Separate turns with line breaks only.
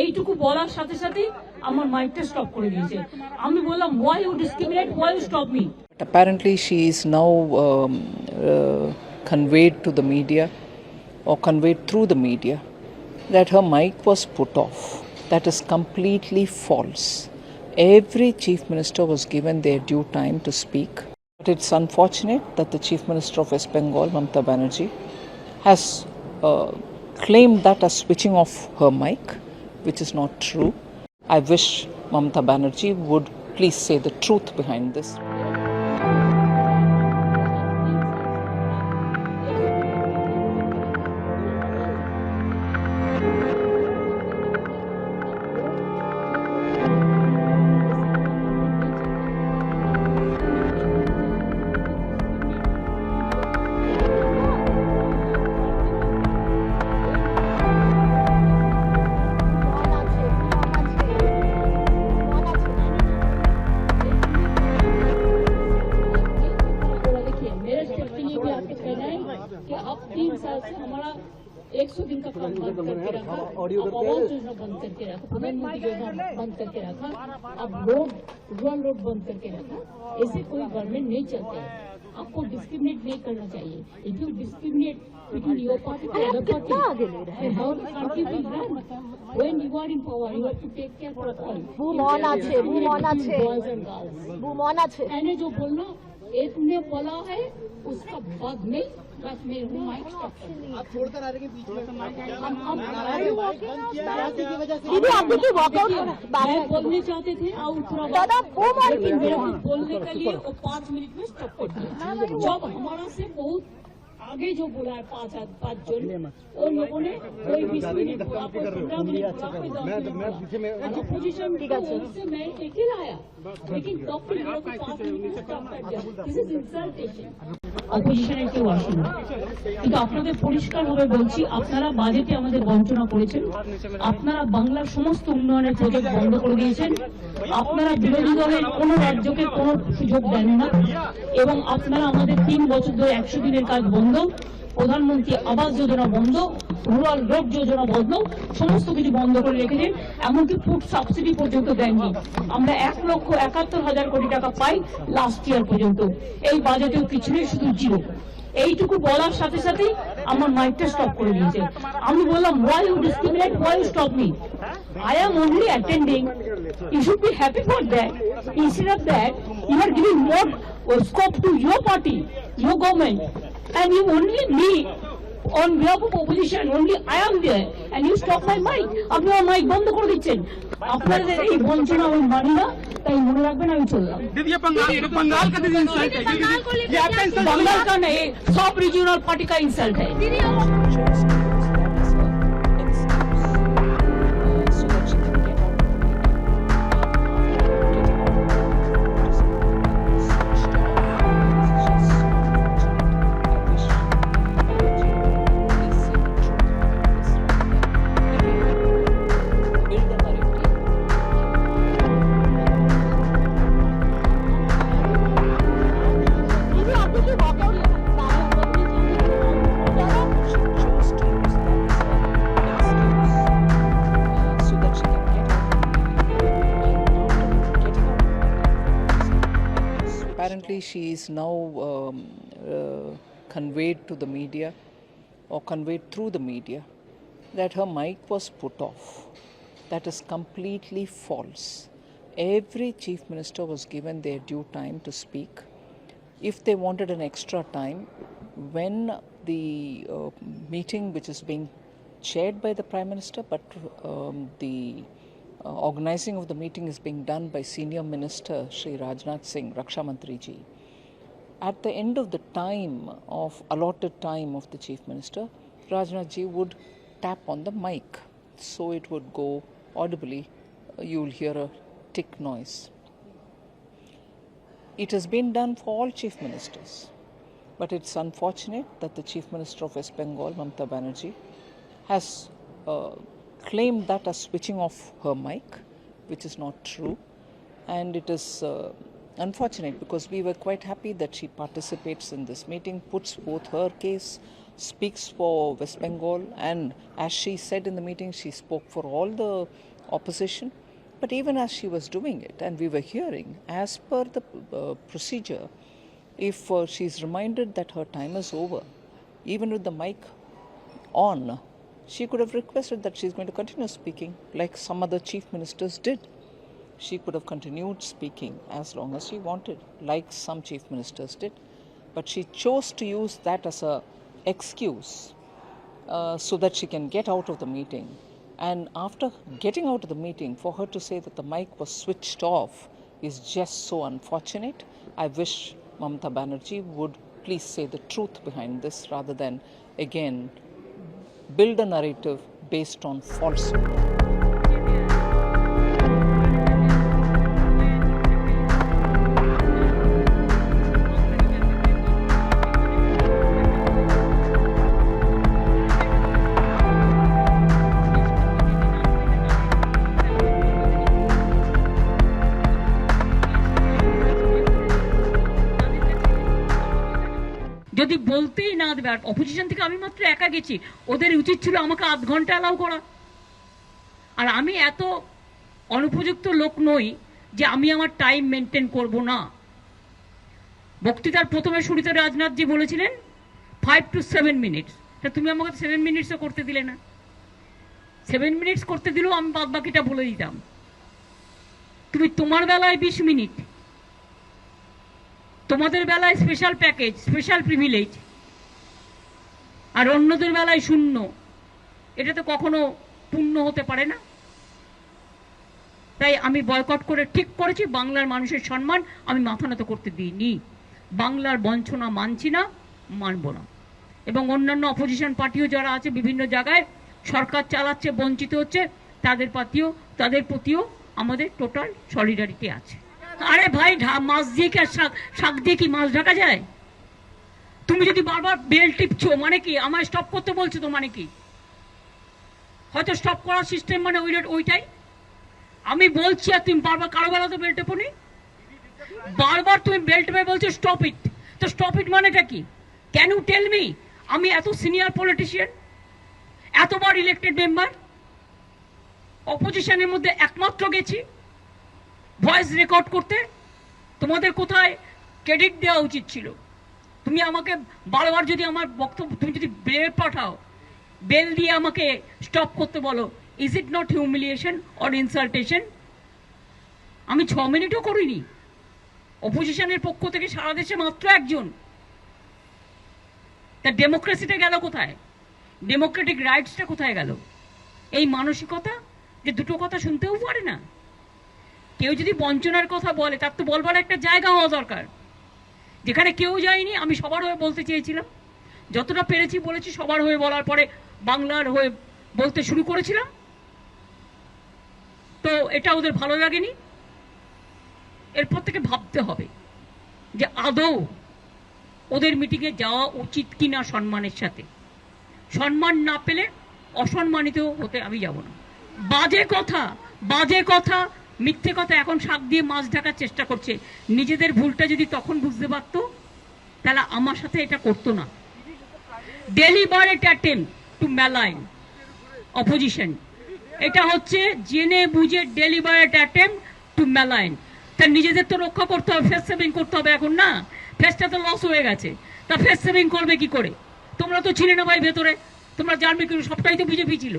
এইটুকু বলার সাথে সাথে আমার মাইকটা স্টপ করে দিয়েছে আমি বললাম why you discriminate why you stop me
But apparently, she is now um, uh, conveyed to the media or conveyed through the media that her mic was put off. That is completely false. Every chief minister was given their due time to speak. But it's unfortunate that the chief minister of West Bengal, Mamata Banerjee, has uh, claimed that as switching off her mic, which is not true. I wish Mamata Banerjee would please say the truth behind this.
ज्ञापित कर रहे हैं कि आप तीन साल से हमारा एक सौ दिन का काम बंद करके रखा ऑडियो आवाज़ योजना बंद करके रखा प्रधानमंत्री योजना बंद करके रखा अब रोड रूरल रोड बंद करके रखा ऐसे कोई गवर्नमेंट नहीं चलता आपको डिस्क्रिमिनेट नहीं करना चाहिए। If you discriminate between your party to you are in power you to take care for all
भूमौना
मैंने जो बोलना एक ने बोला है उसका बाद में बस मैं हूँ माइक स्टॉप
आप छोड़कर आ रहे हैं बीच में
हम हम
नाराज़गी की वजह से
दीदी आप देखिए वॉकआउट
मैं बोलने चाहते थे
दादा, वो
बोलने। के लिए वो पाँच मिनट में स्टॉप कर दिया। जब हमारा से बहुत आगे जो बोला है पाँच पाँच जन उन लोगों ने कोई बीस मिनट बोला कोई पंद्रह मिनट बोला कोई दस पोजीशन से मैं अकेला आया लेकिन पाँच मिनट दिया। दिस इज़ इंसल्टेशन অপোজিশনের কেউ আসেন। কিন্তু আপনাদের পরিষ্কারভাবে বলছি, আপনারা বাজেটে আমাদের বঞ্চনা করেছেন। আপনারা বাংলার সমস্ত উন্নয়নের প্রজেক্ট বন্ধ করে দিয়েছেন। আপনারা বিরোধী দলের কোনো রাজ্যকে কোনো সুযোগ দেন না। এবং আপনারা আমাদের তিন বছর ধরে একশো দিনের কাজ বন্ধ, প্রধানমন্ত্রী আবাস যোজনা বন্ধ, রুরাল রোড যোজনা বন্ধ, সমস্ত কিছু বন্ধ করে রেখেছেন, এমনকি ফুড সাবসিডি পর্যন্ত দেননি। আমরা এক লক্ষ একাত্তর হাজার কোটি টাকা পাই লাস্ট ইয়ার পর্যন্ত। এই বাজেটেও কিছু নেই, শুধু জিরো। এইটুকু বলার সাথে সাথে আমার মাইকটা স্টপ করে দিয়েছে। আমি বললাম why you discriminate why you stop me I am only attending. You should be happy for that. Instead of that, you are giving more uh, scope to your party, your government, and you only me on behalf of opposition. Only I am there, and you stop my mic. আপনি আমার mic বন্ধ করে দিচ্ছেন আপনাদের এই বঞ্চনা আমি মানি না তাই মনে রাখবেন আমি চললাম
दीदी ये बंगाल ये बंगाल का दीदी इंसल्ट है ये आपका इंसल्ट
बंगाल का नहीं सब रीजनल पार्टी का इंसल्ट है
She is now um, uh, conveyed to the media or conveyed through the media that her mic was put off. That is completely false. Every chief minister was given their due time to speak if they wanted an extra time, when the uh, meeting, which is being chaired by the Prime Minister, but um, the uh, organizing of the meeting is being done by Senior Minister Sri Rajnath Singh, Raksha Mantri ji. At the end of the time of allotted time of the Chief Minister, Rajnath ji would tap on the mic, so it would go audibly. Uh, you will hear a tick noise. It has been done for all chief ministers. But it's unfortunate that the chief minister of West Bengal, Mamata Banerjee, has uh, claimed that as switching off her mic, which is not true. And it is uh, unfortunate because we were quite happy that she participates in this meeting, puts forth her case, speaks for West Bengal, and as she said in the meeting, she spoke for all the opposition. But even as she was doing it, and we were hearing, as per the uh, procedure, if uh, she's reminded that her time is over, even with the mic on, she could have requested that she's going to continue speaking like some other chief ministers did. She could have continued speaking as long as she wanted, like some chief ministers did. But she chose to use that as a excuse uh, so that she can get out of the meeting. And after getting out of the meeting, for her to say that the mic was switched off is just so unfortunate. I wish Mamata Banerjee would please say the truth behind this rather than again build a narrative based on falsehood.
যদি বলতেই না দেবে, আর opposition থেকে আমি মাত্র একা গেছি, ওদের উচিত ছিল আমাকে আধ ঘণ্টা অ্যালাউ করা। আর আমি এত অনুপযুক্ত লোক নই যে আমি আমার টাইম মেনটেন করব না। বক্তৃতার প্রথমে শুরুতে রাজনাথজি বলেছিলেন ফাইভ টু সেভেন মিনিটস তা তুমি আমাকে সেভেন মিনিটসও করতে দিলে না। সেভেন মিনিটস করতে দিলেও আমি বাদ বাকিটা বলে দিতাম। তুমি তোমার বেলায় বিশ মিনিট তোমাদের বেলায় স্পেশাল প্যাকেজ স্পেশাল প্রিভিলেজ আর অন্যদের বেলায় শূন্য। এটা তো কখনো পূর্ণ হতে পারে না। তাই আমি বয়কট করে ঠিক করেছি, বাংলার মানুষের সম্মান আমি মাথা নত করতে দিইনি। বাংলার বঞ্চনা মানছি না, মানব না। এবং অন্যান্য অপোজিশন পার্টিও যারা আছে বিভিন্ন জায়গায়, সরকার চালাচ্ছে, বঞ্চিত হচ্ছে, তাদের পাতিও, তাদের প্রতিও আমাদের টোটাল সলিডারিটি আছে। আরে ভাই মাছ দিয়ে কি আর শাক শাক দিয়ে কি মাছ ঢাকা যায়? তুমি যদি বারবার বেল টিপছো মানে কি? আমায় স্টপ করতে বলছো তো মানে কি? হয়তো স্টপ করার সিস্টেম মানে ওই ওইটাই? আমি বলছি আর তুমি বারবার কারও বেলা তো বেল টেপনি বারবার তুমি বেল টেপে বলছো স্টপ ইট তো স্টপ ইট মানেটা কি? ক্যান ইউ টেল মি আমি এত সিনিয়র পলিটিশিয়ান এতবার ইলেক্টেড মেম্বার অপোজিশনের মধ্যে একমাত্র গেছি। ভয়েস রেকর্ড করতে, তোমাদের কোথায় ক্রেডিট দেওয়া উচিত ছিল? তুমি আমাকে বারবার যদি আমার বক্তব্য তুমি যদি বেল পাঠাও, বেল দিয়ে আমাকে স্টপ করতে বলো is it not humiliation or insultation আমি ছ মিনিটও করিনি। অপোজিশনের পক্ষ থেকে সারা দেশে মাত্র একজন। তা ডেমোক্রেসিটা গেল কোথায়? ডেমোক্রেটিক রাইটসটা কোথায় গেল? এই মানসিকতা যে দুটো কথা শুনতেও পারে না। কেউ যদি বঞ্চনার কথা বলে, তার তো বলবার একটা জায়গা হওয়া দরকার। যেখানে কেউ যায়নি, আমি সবার হয়ে বলতে চেয়েছিলাম। যতটা পেরেছি বলেছি, সবার হয়ে বলার পরে বাংলার হয়ে বলতে শুরু করেছিলাম। তো এটা ওদের ভালো লাগেনি। এরপর থেকে ভাবতে হবে যে আদৌ ওদের মিটিংয়ে যাওয়া উচিত কিনা সম্মানের সাথে। সম্মান না পেলে অসম্মানিত হতে আমি যাব না। বাজে কথা বাজে কথা মিথ্যে কথা এখন শাক দিয়ে মাছ ঢাকার চেষ্টা করছে। নিজেদের ভুলটা যদি তখন বুঝতে পারতো, তাহলে আমার সাথে এটা করতো না। Deliberate attempt to malign opposition এটা হচ্ছে জেনে বুঝে ডেলিবারেট অ্যাটেম্প টু ম্যালাইন তা নিজেদের তো রক্ষা করতে হবে ফেস সেভিং করতে হবে এখন না। ফেসটা তো লস হয়ে গেছে। তা ফেস সেভিং করবে কি করে? তোমরা তো ছিলে না ভাই ভেতরে। তোমরা জানবে কি সবটাই তো বিজেপি ছিল।